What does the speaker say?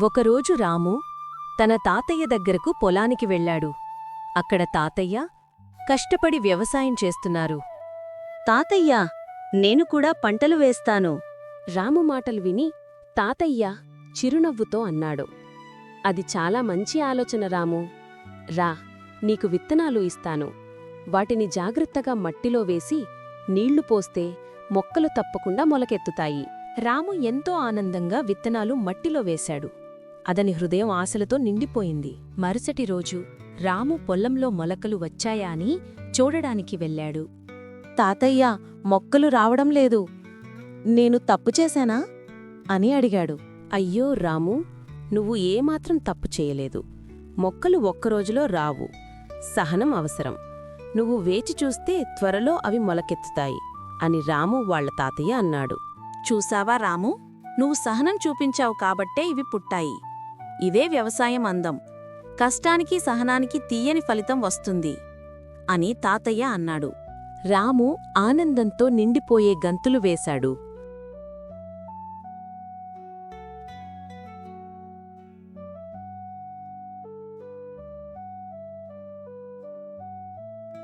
ఒకరోజు రాము తన తాతయ్య దగ్గరకు పొలానికి వెళ్ళాడు. అక్కడ తాతయ్య కష్టపడి వ్యవసాయం చేస్తున్నారు. తాతయ్య నేను కూడా పంటలు వేస్తాను. రాము మాటలు విని తాతయ్య చిరునవ్వుతో అన్నాడు. అది చాలా మంచి ఆలోచన రాము. రా నీకు విత్తనాలు ఇస్తాను. వాటిని జాగ్రత్తగా మట్టిలో వేసి నీళ్ళు పోస్తే మొక్కలు తప్పకుండా మొలకెత్తుతాయి. రాము ఎంతో ఆనందంగా విత్తనాలు మట్టిలో వేశాడు. అతని హృదయం ఆశలతో నిండిపోయింది. మరుసటి రోజు రాము పొలంలో మొలకలు వచ్చాయా అని చూడడానికి వెళ్ళాడు. తాతయ్య మొక్కలు రావడం లేదు. నేను తప్పు చేశానా? అని అడిగాడు. అయ్యో రాము నువ్వు ఏమాత్రం తప్పు చేయలేదు. మొక్కలు ఒక్కరోజులో రావు. సహనం అవసరం. నువ్వు వేచి చూస్తే త్వరలో అవి మొలకెత్తుతాయి అని రాము వాళ్ళ తాతయ్య అన్నాడు. చూసావా రాము? నువ్వు సహనం చూపించావు కాబట్టే ఇవి పుట్టాయి. ఇదే వ్యవసాయం అందం. కష్టానికి సహనానికి తీయని ఫలితం వస్తుంది అని తాతయ్య అన్నాడు. రాము ఆనందంతో నిండిపోయే గంతులు వేశాడు.